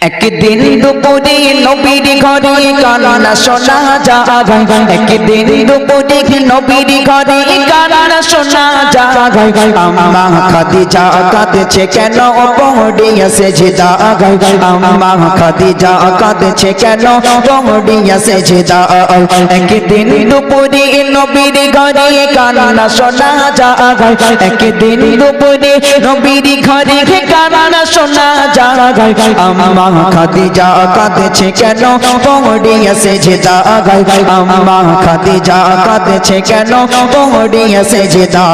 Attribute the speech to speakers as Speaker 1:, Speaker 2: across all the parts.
Speaker 1: একদিন দুপুরে নবীর ঘরে কান্না শোনা যায়। একদিন দুপুরে নবীর ঘরে কান্না শোনা যায়। আম্মা খাদিজা কাঁদছে কেন? পড়িয়াছে জিদা আম্মা খাদিজা কাঁদছে কেন? পড়িয়াছে জিদা একদিন দুপুরে নবীর ঘরে কান্না শোনা যায়। একদিন দুপুরে নবীর ঘরে কান্না শোনা যায়। আম্মা খাদিজা কাঁদছে কেন? পড়িয়াছে জিদা আম্মা খাদিজা কাঁদছে কেন? পড়িয়াছে জিদা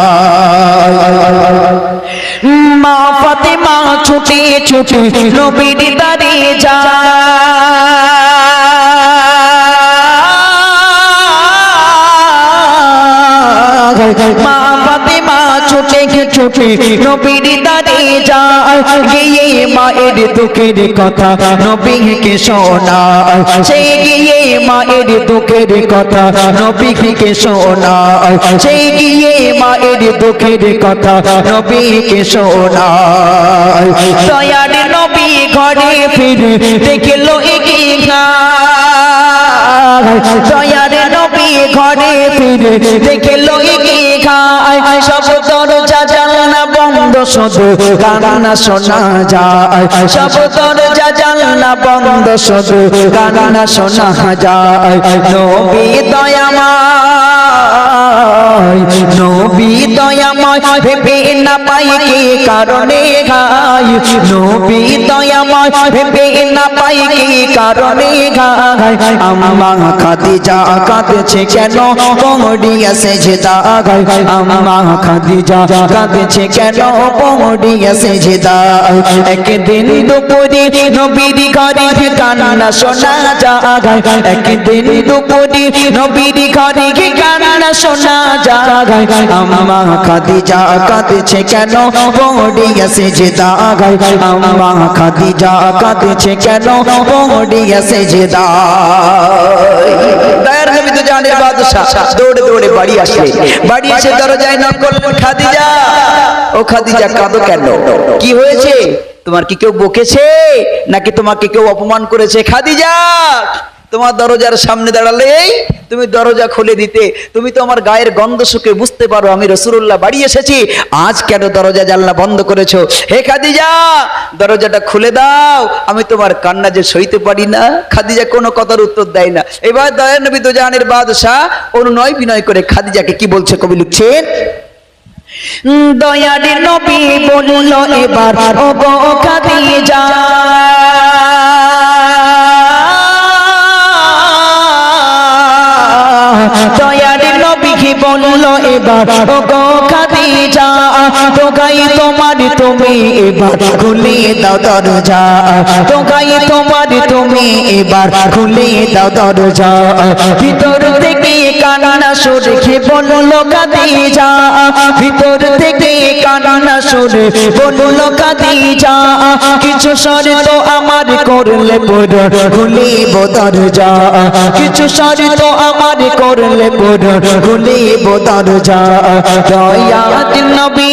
Speaker 1: মা ফাতেমা ছুটে ছুটে নবীর দাঁড়িয়ে যায়। মা ছুটে ছুটে, নবীর দাঁড়িয়ে যায়, গিয়ে মায়ের দুঃখের কথা নবীকে শোনায়। সে গিয়ে মায়ের দুঃখের কথা নবীকে শোনায়। সে গিয়ে মায়ের দুঃখের কথা নবীকে শোনায়। দয়ার নবী ঘরে ফিরে দেখল এগিয়ে দয়ার নবী ঘরে ফিরে দেখল এগিয়ে খায় সব দরজা জানলা বন্ধ শুধু কান্না শোনা যায়। সব দরজা জানলা বন্ধ শুধু কান্না শোনা যায়। নবী দয়াময় দয়াময়, ভেবে না পাই কি কারণে গায় নবী দয়াময়, ভেবে না পাই কি কারণে গায় আম্মা খাদিজা কাঁদছে কেন? পড়িয়াছে যেদা গায় আম্মা খাদিজা কাঁদছে কেন? পড়িয়াছে যেদা একদিন দুপুরে নবীর ঘরে কান্না শোনা যায় একদিন দুপুরে নবীর ঘরে কান্না শোনা যায় আম্মা খাদিজা কাঁদছে কেন? খাদিজা কাঁদছে কেন? বাড়ি আসলে বাড়ি ও কি হয়েছে? তোমার কি কেউ বকেছে? নাকি তোমাকে কেউ অপমান করেছে? খাদিজা! তোমার দরজার সামনে দাঁড়ালেই তুমি দরজা খুলে দিতে। তুমি তো আমার গায়ের গন্ধ শুকে বুঝতে পারো, আমি রসুল্লাহ বাড়ি এসেছি। আজ কেন দরজা জানলা বন্ধ করেছ? হে খাদিজা, দরজাটা খুলে দাও। আমি তোমার কান্না যে সইতে পারি না। খাদিজা কোনো কথার উত্তর দেয় না। এবার দয়া নবী দোজাহানের বাদশাহ অনুনয় বিনয় করে খাদিজাকে কি বলছে কবি লিখছেন? দয়ার নবী বলল, এবার খাদিজা। দয়ার নবী বলল এবার তোগাই তোমার তুমি এবার খুলে দাও দরজা। তোকাই তোমার তুমি এবার খুলে দাও দরজা। ভিতর কান্না সরে বলল কাদিজা ভিতর থেকে কান্না সরে বলল কাদিজা কিছু শর্ত আমার করলে পড় খুলিব দরজা। কিছু শর্ত আমার করলে পড় খুলিব দরজা। দয়াত নবী।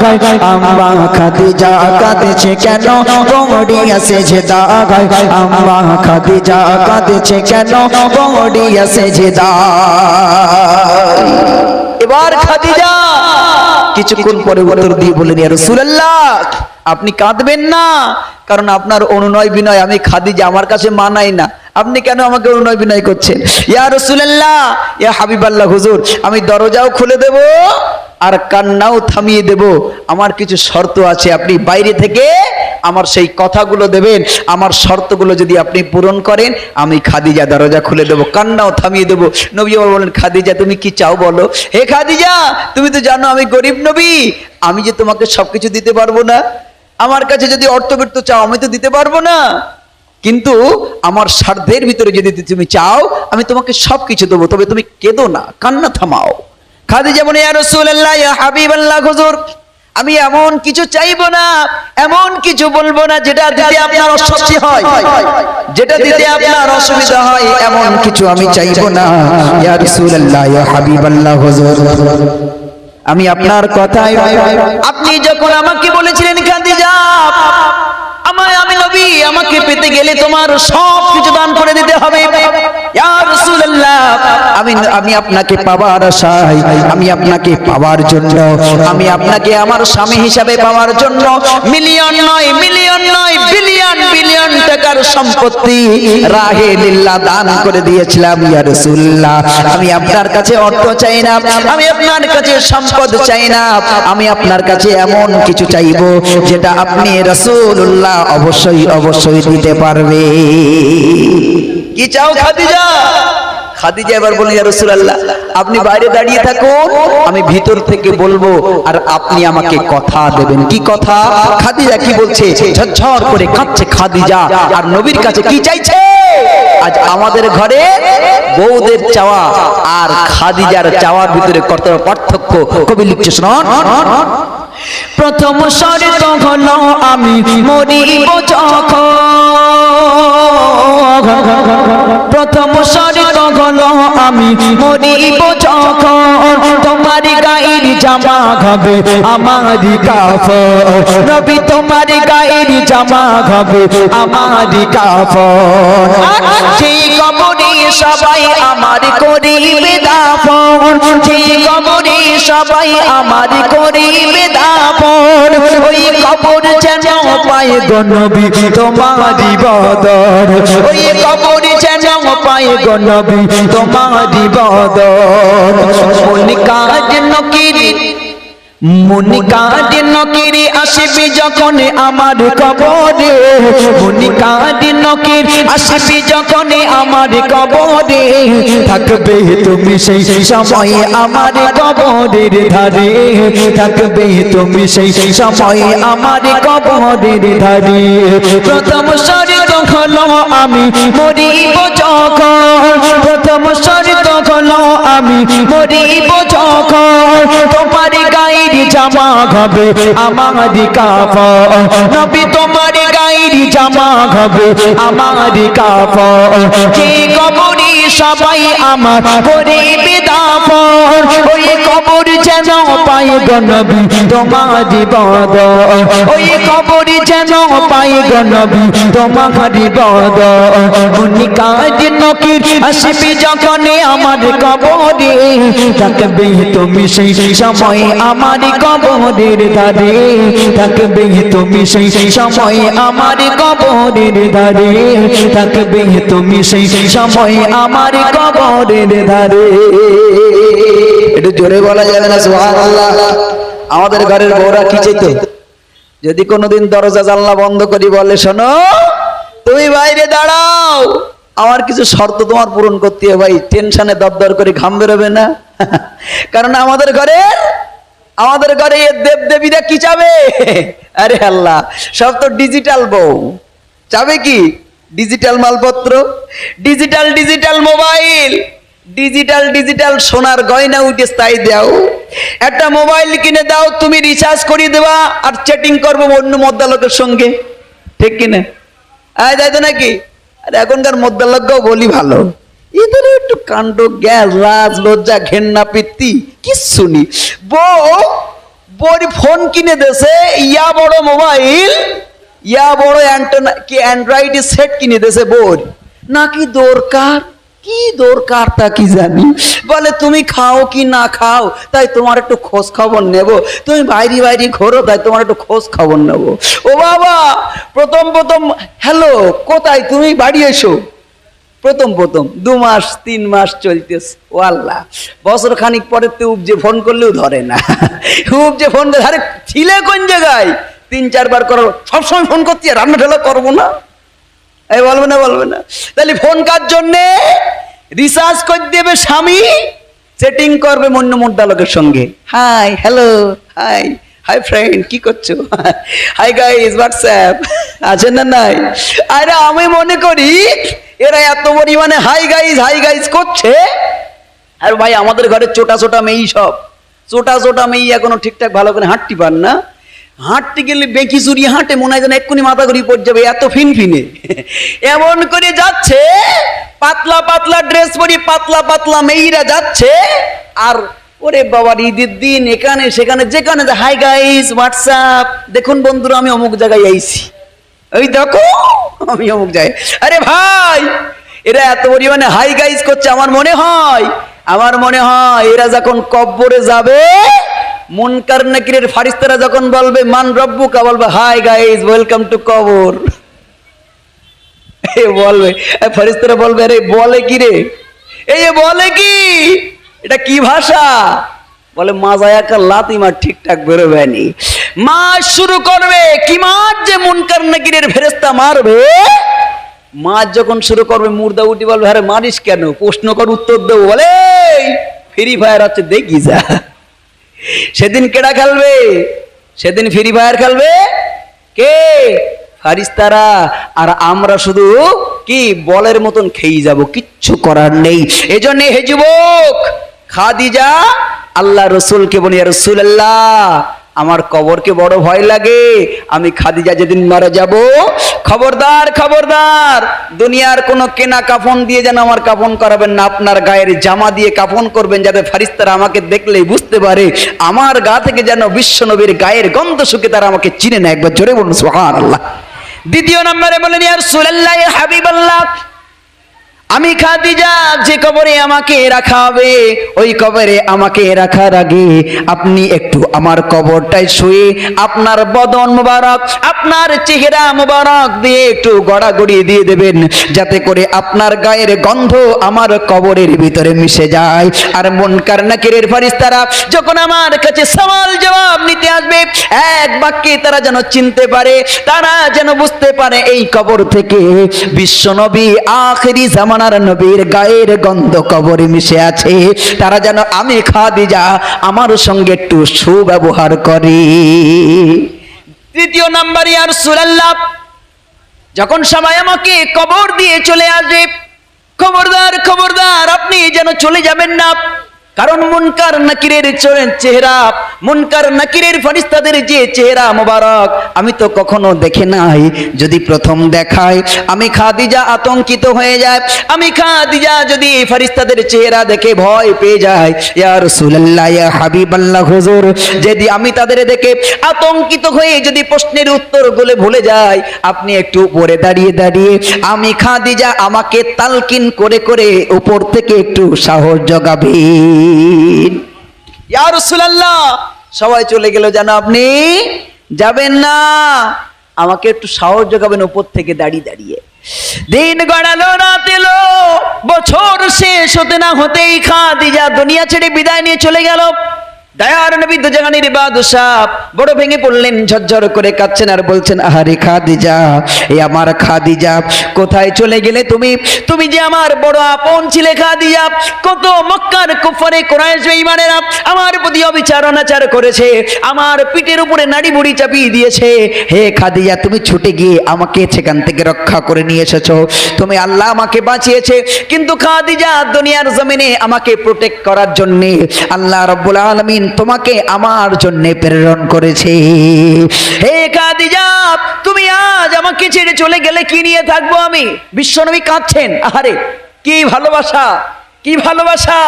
Speaker 1: কিছুক্ষণ পরে উত্তর দিয়ে বলেন ইয়া রাসূলুল্লাহ, আপনি কাঁদবেন না, কারণ আপনার অনুনয় বিনয়, আমি খাদিজা, আমার কাছে মানাই না। আপনি কেন আমাকে অনুনয় বিনয় করছেন? ইয়া রাসূলুল্লাহ, ইয়া হাবিবাল্লাহ, হুজুর, আমি দরজাও খুলে দেব আর কান্নাও থামিয়ে দেব। আমার কিছু শর্ত আছে, আপনি বাইরে থেকে আমার সেই কথাগুলো দেবেন। আমার শর্তগুলো যদি আপনি পূরণ করেন, আমি খাদিজা দরজা খুলে দেবো, কান্নাও থামিয়ে দেবো। নবী বলেন খাদিজা, তুমি কি চাও বলো? হে খাদিজা, তুমি তো জানো আমি গরিব নবী, আমি যে তোমাকে সবকিছু দিতে পারব না। আমার কাছে যদি অর্থবৃত্ত চাও, আমি তো দিতে পারব না। কিন্তু আমার স্বার্থের ভিতরে যদি তুমি চাও, আমি তোমাকে সবকিছু দেবো, তবে তুমি কেঁদো না, কান্না থামাও। খাদিজা বলে ইয়া রাসূলুল্লাহ ইয়া হাবিবাল্লাহ হুজুর আমি এমন কিছু চাইব না এমন কিছু বলব না যেটা দিতে আপনার অস্বস্তি হয়। যেটা দিতে আপনার অসুবিধা হয় এমন কিছু আমি চাইব না। ইয়া রাসূলুল্লাহ ইয়া হাবিবাল্লাহ হুজুর আমি আপনার কথায় আপনি যখন আমাকে বলেছিলেন খাদিজা আমায় আমি নবী, আমাকে পেতে গেলে তোমার সব কিছু দান করে দিতে হবে। আমি আমি আপনাকে পাওয়ার আশায়, আমি আপনাকে পাওয়ার জন্য, আমি আপনাকে আমার স্বামী হিসাবে পাওয়ার জন্য মিলিয়ন নয় মিলিয়ন নয়, বিলিয়ন বিলিয়ন টাকার সম্পত্তি রাহে লিল্লাহ দান করে দিয়েছিলাম, ইয়া রাসূলুল্লাহ। আমি আপনার কাছে অর্থ চাই না, আমি আপনার কাছে সম্পদ চাই না, আমি আপনার কাছে এমন কিছু চাইব যেটা আপনি রাসূলুল্লাহ অবশ্যই অবশ্যই দিতে পারবে। কি চাও খাদিজা? খাদিজা এবার ইয়া রাসূলুল্লাহ, আপনি বাইরে দাঁড়িয়ে থাকুন, আমি ভিতর থেকে বলব, আর আপনি আমাকে কথা দেবেন। কি কথা? খাদিজা কি বলছে? ঝরঝর করে কাঁদছে খাদিজা, আর নবীর কাছে কি চাইছে? আজ আমাদের ঘরে বউদের চাওয়া আর খাদিজার চাওয়ার ভিতরে কত পার্থক্য। কবি লিখছে
Speaker 2: প্রথম শর্ত হলো আমি মরিব যখন। প্রথম শর্ত হলো আমি মরিব যখন তোমার গায়ের জামা হবে আমারই কাফন। রবি তোমার গায়ের কবরে সবাই আমার করিবে দাফন সেই কবরে সবাই আমার করিবে দাফন। কবর যেন পায় গনবি তোমারি বদর। ওই কবর যেন পায় গনবি তোমারি বদর। মনিকাজ নকিরি মনিকাদ নকিরি আসবি যখন আমার কবরে। মনিকাদ নকির আসবি যখন আমার কবরে। থাকবে তুমি সেই সময় আমার কবরের ধারে। থাকবে তুমি সেই সময় আমার কবরের ধারে। প্রথম শরীর হলো আমি, মরিব যখন। প্রথম শরীর হলো আমি, মরিব হবে আমার কাফ নবী তোমার গাইরি জামা হবে আমার কাফ যে কবরে সবাই আমার করিবে দাফন ওই কবর যেন পাই গনবি তোমার বদ ওই কবর যেন পাই গনবি তোমার বদ মুনিকাজ নকির আসবি যখন আমার কবরে। থাকবে তুমি সেই সময় আমার কবরের ধারে। থাকবে তুমি সেই সময় আমার কবরের ধারে। থাকবে তুমি সেই সময় আমার কবরের ধারে।
Speaker 1: একটু জোরে বলা যাবে না, সুবহানাল্লাহ। আমাদের ঘরের বউরা কি চাইতো? যদি কোনোদিন দরজা জানলা বন্ধ করি, বলে, শোনো, তুমি বাইরে দাঁড়াও। আমার কিছু শর্ত তোমার পূরণ করতে হবে, ভাই। টেনশনে দরদর করে ঘাম বেরোবে না? কারণ আমাদের ঘরে আমাদের ঘরে দেব দেবীরা কি চাবে? আরে আল্লাহ, সব তো ডিজিটাল বউ। চাবে কি? ডিজিটাল মালপত্র digital digital mobile digital digital সোনার গয়না উঠে তাই দাও। একটা মোবাইল কিনে দাও, তুমি রিচার্জ করিয়ে দেবা আর চ্যাটিং করব অন্য মদ্দালকের সঙ্গে। ঠিক কিনা? আয় যাই তো নাকি? আর এখনকার মদ্দালককেও বলি ভালো। এদের একটু কাণ্ড, গ্যাস, লাজ, লজ্জা, ঘেন্না পিত্তি কিচ্ছু নি বউ বড় ফোন কিনে দেছে, ইয়া বড় মোবাইল ইয়া বড় অ্যান্টেনা, কি অ্যান্ড্রয়েড সেট কিনে দেছে বোর নাকি দরকার? কি দরকার তা কি জানি? বলে, তুমি খাও কি না খাও, তাই তোমার একটু খোঁজ খবর নেব। তুমি বাইরে বাইরে ঘোরো, তাই তোমার একটু খোঁজ খবর নেব। ও বাবা, প্রথম প্রথম, হ্যালো, কোথায়? তুমি বাড়ি এসো। প্রথম প্রথম, দু মাস, তিন মাস চলতেছে। ও আল্লাহ, বছর খানিক পরে তো উপজে ফোন করলেও ধরে না। উপজে ফোন আরে, ছিলে কোন জায়গায়? তিন চারবার করো, সবসময় ফোন করছি রান্না ঢালা করব না। এই বলবে না বলবে না। তাহলে ফোন কার জন্যে? রিসার্চ করে দেবে স্বামী সেটিং করবে মন্য মোদ্দালকের সঙ্গে। Hi hello hi hi friend কি করছ? হাই গাইজ হোয়াটসঅ্যাপ আছে না নাই? আরে আমি মনে করি, এরা এত পরিমাণে হাই গাইজ হাই গাইজ করছে। আর ভাই, আমাদের ঘরে চোটা চোটা মেয়েই সব। চোটা চোটা মেয়ে এখনও ঠিকঠাক ভালো করে হাঁটতে পার না। হাঁটতে গেলে বেঁকি চুরি হাঁটে, মনে হয় যেন এক্ষুনি মাথা ঘুরি পড়ে যাবে, এত ফিনফিনে। এমন করে যাচ্ছে, পাতলা পাতলা ড্রেস পরি, পাতলা পাতলা মেয়েরা যাচ্ছে, আর ওরে বাবার ঈদের দিন এখানে, সেখানে, যেখানে হাই গাইস হোয়াটসঅ্যাপ দেখুন বন্ধুরা, আমি অমুক জায়গায় আইছি। ওই দেখো, আমি অমুক যাই আরে ভাই, এরা এত পরিমাণে হাই গাইজ করছে, আমার মনে হয়, আমার মনে হয় এরা যখন কব্বরে যাবে মুনকার নাকিরের ফারিস্তারা যখন বলবে, মান রব্বুকা? বলবে, হাই গাইজ ওয়েলকাম টু কবর। বলবে ফারিস্তারা বলবে, আরে, বলে কি রে? এই বলে কি? এটা কি ভাষা? বলে মাজায়াকা লাতি মার ঠিকঠাক বেরোবে নি। মাস শুরু করবে, কি মাছ যে মুনকার নাকিরের ফেরেস্তা মারবে? মাছ যখন শুরু করবে, মুর্দা উঠি বলবে, আরে, মারিস কেন? প্রশ্ন কর, উত্তর দেবো। বলে ফ্রি ফায়ার হচ্ছে, দেখি যা। সেদিন কেডা খেলবে? সেদিন ফ্রি ফায়ার খেলবে? কে? ফারিস্তারা। আর আমরা শুধু কি বলের মতন খেয়ে যাব, কিচ্ছু করার নেই। এজন্য হে যুবক, খাদিজা, আল্লাহ রসুলকে বলি রসুল আল্লাহ আমার কবরকে বড় ভয় লাগে। আমি খাদিজা যেদিন মারা যাব, খবরদার খবরদার, দুনিয়ার কোনো কেনা কাফন দিয়ে যেন আমার কাফন করাবেন না, আপনার গায়ের জামা দিয়ে কাফন করবেন যাতে ফারিস্তারা আমাকে দেখলেই বুঝতে পারে, আমার গা থেকে যেন বিশ্ব নবীর গায়ের গন্ধ শুকে তারা আমাকে চিনে না। একবার জোরে বলুন সোহান আল্লাহ দ্বিতীয় নম্বরে বলেন ইয়ার সুলাল্লাহ হাবিব আল্লাহ আমি খাদিজা, যে কবরে আমাকে রাখা হবে, ওই কবরে আমাকে রাখার আগে আপনি একটু আমার কবরটায় শুয়ে আপনার বদন মোবারক, আপনার চেহারা মোবারক দিয়ে একটু গড়াগড়ি দিয়ে দেবেন, যাতে করে আপনার গায়ের গন্ধ আমার কবরের ভিতরে মিশে যায়। আর মন কারনাকিরের ফারিস্তারা যখন আমার কাছে সওয়াল জবাব নিতে আসবে, এক বাক্যে তারা যেন চিনতে পারে, তারা যেন বুঝতে পারে এই কবর থেকে বিশ্বনবী আখেরি জামানার নবীর গায়ের গন্ধ কবরে মিশে আছে। তারা যেন আমি খাদিজা, আমার সঙ্গে একটু সুব্যবহার করে। তৃতীয় নাম্বার ইয়ার সুলাল্লাহ যখন সবাই আমাকে কবর দিয়ে চলে আসবে খবরদার খবরদার, আপনি যেন চলে যাবেন না। কারণ মুনকার নাকিরের চেহারা, মুনকার নাকিরের ফরিস্তাদের যে চেহারা মোবারক, আমি তো কখনো দেখে নাই। যদি প্রথম দেখায়, আমি খাদিজা আতঙ্কিত হয়ে যায়। আমি খাদিজা যদি ফরিস্তাদের চেহারা দেখে ভয় পেয়ে যায়, ইয়া রাসূলুল্লাহ, ইয়া হাবিবাল্লাহ, হুজুর, যদি আমি তাদের দেখে আতঙ্কিত হয়ে যদি প্রশ্নের উত্তরগুলো ভুলে যাই, আপনি একটু উপরে দাঁড়িয়ে দাঁড়িয়ে, আমি খাদিজা আমাকে তালকিন করে করে উপর থেকে একটু সাহস জগাবেন সবাই চলে গেল যেন আপনি যাবেন না। আমাকে একটু সাহস জোগাবেন উপর থেকে দাঁড়িয়ে দাঁড়িয়ে। দিন গড়ালো, রাত এলো, বছর শেষ হতে না হতেই খা খাদিজা দুনিয়া ছেড়ে বিদায় নিয়ে চলে গেল। দয়ার নবী দুজাহানের বাদশাহ বড় ভেঙে পড়লেন, ঝরঝর করে কাঁদছেন আর বলছেন, আহারে খাদিজা, এ আমার খাদিজা, কোথায় চলে গেলে তুমি? তুমি যে আমার বড় আপন ছিলে খাদিজা, কত মক্কার কুফারে কোরআশ ইমানেরা আমার প্রতি অবিচার, অনাচার করেছে, আমার পিঠের উপরে নাড়ি বুড়ি চাপিয়ে দিয়েছে। হে খাদিজা, তুমি ছুটে গিয়ে আমাকে সেখান থেকে রক্ষা করে নিয়ে এসেছ। তুমি আল্লাহ আমাকে বাঁচিয়েছে, কিন্তু খাদিজা দুনিয়ার জমিনে আমাকে প্রোটেক্ট করার জন্য আল্লাহ রব্বুল আলমিন তোমাকে আমার জন্য প্রেরণ করেছে। হে খাদিজা তুমি আজ আমাকে ছেড়ে চলে গেলে কি নিয়ে থাকব আমি? বিশ্বনবী কাঁদছেন। আরে কি ভালোবাসা কি ভালোবাসা।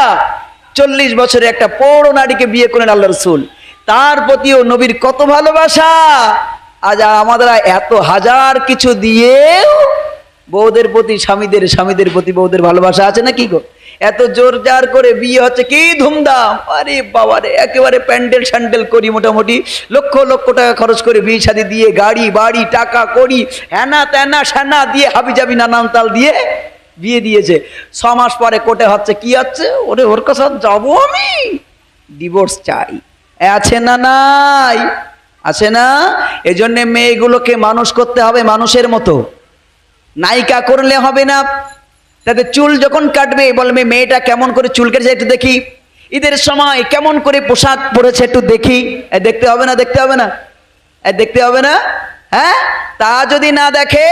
Speaker 1: চল্লিশ বছরে একটা পৌর নারীকে বিয়ে করেন আল্লাহ রসুল। তার প্রতিও নবীর কত ভালোবাসা। আজ আমাদের এত হাজার কিছু দিয়েও বউদের প্রতি, স্বামীদের স্বামীদের প্রতি বউদের ভালোবাসা আছে না কি গো? এত জোর জার করে বিয়ে হচ্ছে, কি ধুমধাম? আরে বাবারে, একেবারে প্যান্ডেল স্যান্ডেল করি মোটামুটি। লক্ষ লক্ষ টাকা খরচ করে বিয়ে শাদি দিয়ে, গাড়ি, বাড়ি, টাকা, করি হ্যানা ত্যানা স্যানা দিয়ে হাবি জাবি নানান তাল দিয়ে বিয়ে দিয়েছে। ছ মাস পরে কোটে হচ্ছে, কি হচ্ছে? ওরে, ওর কাছে যাব আমি। ডিভোর্স চাই। আছে না নাই? আছে না? এজন্য মেয়েগুলোকে মানুষ করতে হবে মানুষের মতো। নায়িকা করলে হবে না। তাদের চুল যখন কাটবে, বলবে, মেয়েটা কেমন করে চুল কেটেছে একটু দেখি। ঈদের সময় কেমন করে পোশাক পরেছে একটু দেখি। দেখতে হবে না, দেখতে হবে না। দেখতে হবে না। হ্যাঁ? তা যদি না দেখে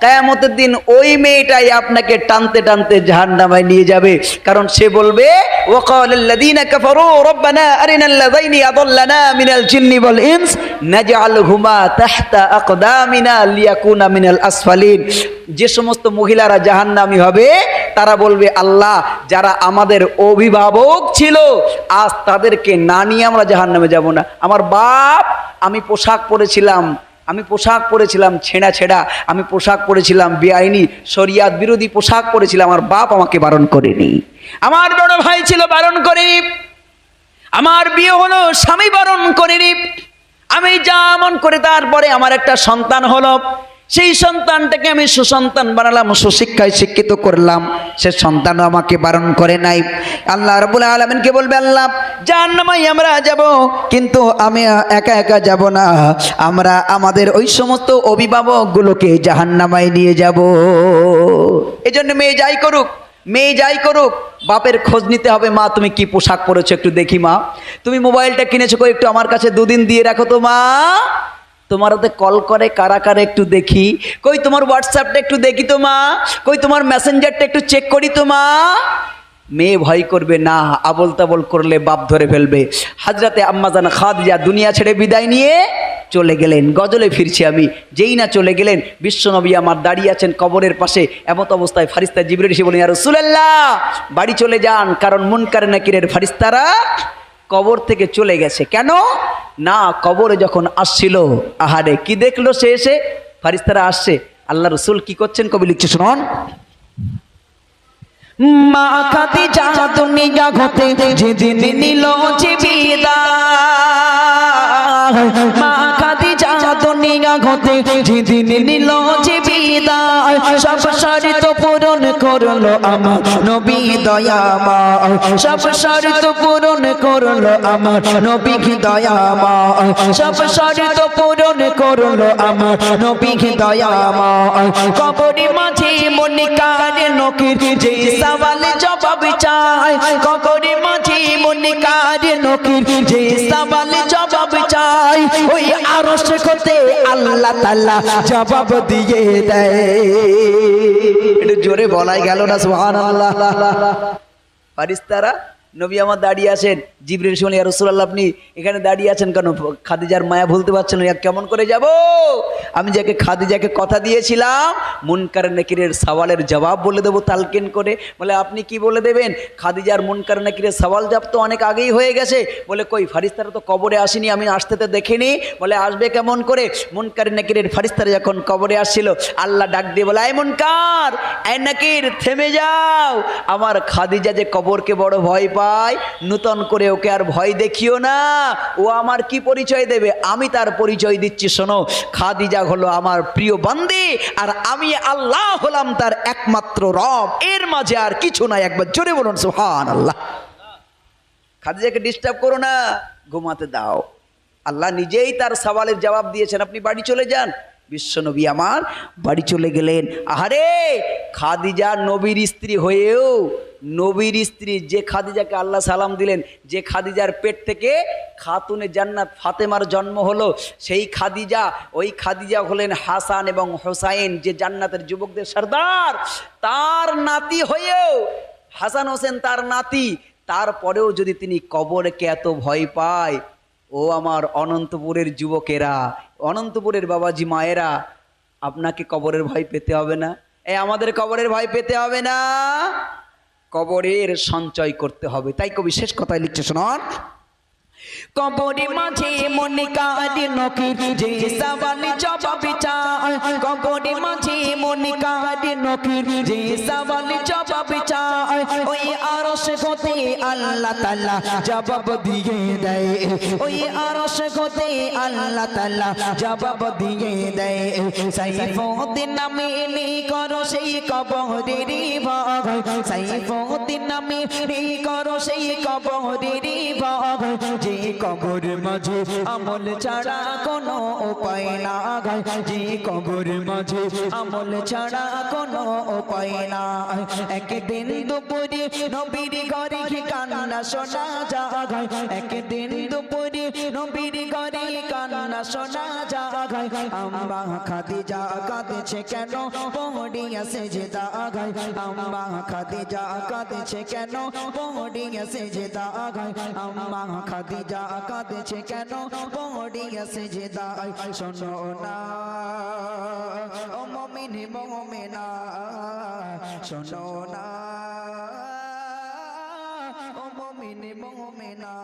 Speaker 1: কেমতের দিন ওই মেয়েটাই আপনাকে টানতে টানতে জাহান নামায় নিয়ে যাবে। কারণ সে বলবে যে সমস্ত মহিলারা জাহান্নামি হবে, তারা বলবে, আল্লাহ, যারা আমাদের অভিভাবক ছিল, আজ তাদেরকে না নিয়ে আমরা জাহান্নামে যাব না। আমার বাপ, আমি পোশাক পরেছিলাম আমি পোশাক পরেছিলাম, ছেঁড়া ছেঁড়া। আমি পোশাক পরেছিলাম, বেআইনি, শরিয়াত বিরোধী পোশাক পরেছিলাম, আমার বাপ আমাকে বারণ করেনি। আমার বড় ভাই ছিল বারণ করেনি। আমার বিয়ে হলো, স্বামী বারণ করেনি। আমি যা মন করে তারপরে আমার একটা সন্তান হলো। সেই সন্তানটাকে আমি সুসন্তান বানালাম, সুশিক্ষায় শিক্ষিত করলাম। সে সন্তান আমাকে বারণ করে নাই। আল্লাহ রবুল আলমিনকে বলবে আল্লাহ? জাহান্নামাই আমরা যাব, কিন্তু আমি একা একা যাব না। আমরা আমাদের ওই সমস্ত অভিভাবকগুলোকে জাহান্নামায় নিয়ে যাব। এজন্য মেয়ে যাই করুক, মেয়ে যাই করুক, বাপের খোঁজ নিতে হবে। মা, তুমি কি পোশাক পরেছো একটু দেখি মা। তুমি মোবাইলটা কিনেছো একটু আমার কাছে দুদিন দিয়ে রাখো তো মা। তোমার হাতে কল করে, কারা কারা একটু দেখি। কই, তোমার হোয়াটসঅ্যাপটা একটু দেখি তো মা। কই, তোমার মেসেঞ্জারটা একটু চেক করি তো মা। মেয়ে ভয় করবে, না আবল তাবল করলে বাপ ধরে ফেলবে। হাজরাতে আম্মাজান খাদিজা দুনিয়া ছেড়ে বিদায় নিয়ে চলে গেলেন। গজলে ফিরছি আমি। যেই না চলে গেলেন, বিশ্বনবী আমার দাঁড়িয়ে আছেন কবরের পাশে। এমত অবস্থায় ফারিস্তা জিবরে এসে বলেন আর রসুলাল্লাহ, বাড়ি চলে যান, কারণ মুনকার নাকিরের ফারিস্তারা কবর থেকে চলে গেছে। কেন? না, কবরে যখন আসছিল, আহারে কি দেখল সে এসে? ফারিস্তারা আসছে। আল্লাহ রসুল কি করছেন? কবি লিখছে, শুনুন।
Speaker 2: মা খাতি যা তুমি হতে যেদিন নিল যে মা যা তুমি হতে যেদিন নিল যে বিদায়, সব শর্ত পূরণ করল আমার নবী দয়ামা সব শর্ত পূরণ করল আমার নবী দয়ামা সব শর্ত পূরণ করল আমার নবী দয়ামা কবরি মাঝে মনে কারে নকির, যে সওয়াল জবাব চায়। কবরে মাঝে মনে কারে নকির, যে সওয়াল জবাব ওই আরশ করতে আল্লাহ তাআলা জবাব দিয়ে দেয়।
Speaker 1: একটু জোরে বলাই গেল না সুহান আল্লাহ ফারিস্তারা নবী আমার দাঁড়িয়ে আছেন, জিবরিল শুনে রসুল্লাহ আপনি এখানে দাঁড়িয়ে আছেন কেন? খাদিজার মায়া ভুলতে পারছেন না কেমন করে যাব? আমি যাকে, খাদিজাকে কথা দিয়েছিলাম, মুনকার নাকিরের সওয়ালের জবাব বলে দেবো তালকিন করে। বলে, আপনি কি বলে দেবেন? খাদিজার মুনকার নাকিরের সওয়াল জবাব তো অনেক আগেই হয়ে গেছে। বলে, কই, ফারিস্তারা তো কবরে আসেনি, আমি আসতে তো দেখিনি। বলে, আসবে কেমন করে? মুনকার নাকিরের ফারিস্তারা যখন কবরে আসছিল, আল্লাহ ডাক দিয়ে বলে, আয় মুনকার, আয় নাকির, থেমে যাও। আমার খাদিজা যে কবরকে বড় ভয় পায় নূতন করে ওকে আর ভয় দেখিও না। ও আমার কি পরিচয় দেবে? আমি তার পরিচয় দিচ্ছি, শোনো। খাদিজা হলো আমার প্রিয় বান্দি, আর আমি আল্লাহ হলাম তার একমাত্র রব। এর মাঝে আর কিছু নাই। একবার জোরে বলুন সুহান আল্লাহ খাদিজাকে ডিস্টার্ব করো না। ঘুমাতে দাও। আল্লাহ নিজেই তার সওয়ালের জবাব দিয়েছেন, আপনি বাড়ি চলে যান। বিশ্বনবী আমার বাড়ি চলে গেলেন। আহারে, খাদিজা নবীর স্ত্রী হয়েও, নবীর স্ত্রী যে খাদিজাকে আল্লাহ সালাম দিলেন, যে খাদিজার পেট থেকে খাতুনে জান্নাত ফাতেমার জন্ম হলো, সেই খাদিজা, ওই খাদিজা হলেন হাসান এবং হোসাইন, যে জান্নাতের যুবকদের সর্দার। তার নাতি হয়েও, হাসান হোসেন তার নাতি, তারপরেও যদি তিনি কবরকে এত ভয় পায় ও আমার অনন্তপুরের যুবকেরা, অনন্তপুরের বাবাজি মায়েরা, আপনাকে কবরের ভয় পেতে হবে না। এই আমাদের কবরের ভয় পেতে হবে না। কবরের সঞ্চয় করতে হবে। তাই কবি শেষ কথায় লিখছে, শোনান।
Speaker 2: কবরে মাঝে মনে কারে নকির যে সওয়াল জবাব চায়। কবরে মাঝে জবাব দিয়ে দেয়। ওই আরশ গতে আল্লাহ তাআলা জবাব দিয়ে দেয়। সাইফুদ্দিন নামে করো সেই কবরের করো সেই যে কবর মাঝে আমল ছাড়া কোনো উপায় না যে কবর মাঝে আমল ছাড়া কোনো উপায় না একদিন দুপুরে নবীর ঘরে কান্না শোনা জাগায় একদিন দুপুরে নবীর ঘরে কান্না শোনা জাগায় আম্মা খাদিজা কাঁদেছে কেন? পড়িয়াছে যে দাগায় আম্মা খাদিজা কাঁদেছে কেন? পড়িয়াছে যে দাগায় আম্মা খাদিজা কাঁদেছে কেন? পড়িয়াছে যে দাগায় শোনো না, ও মমিনি মমিনা শোনো না। ও মমিনি মমিনা।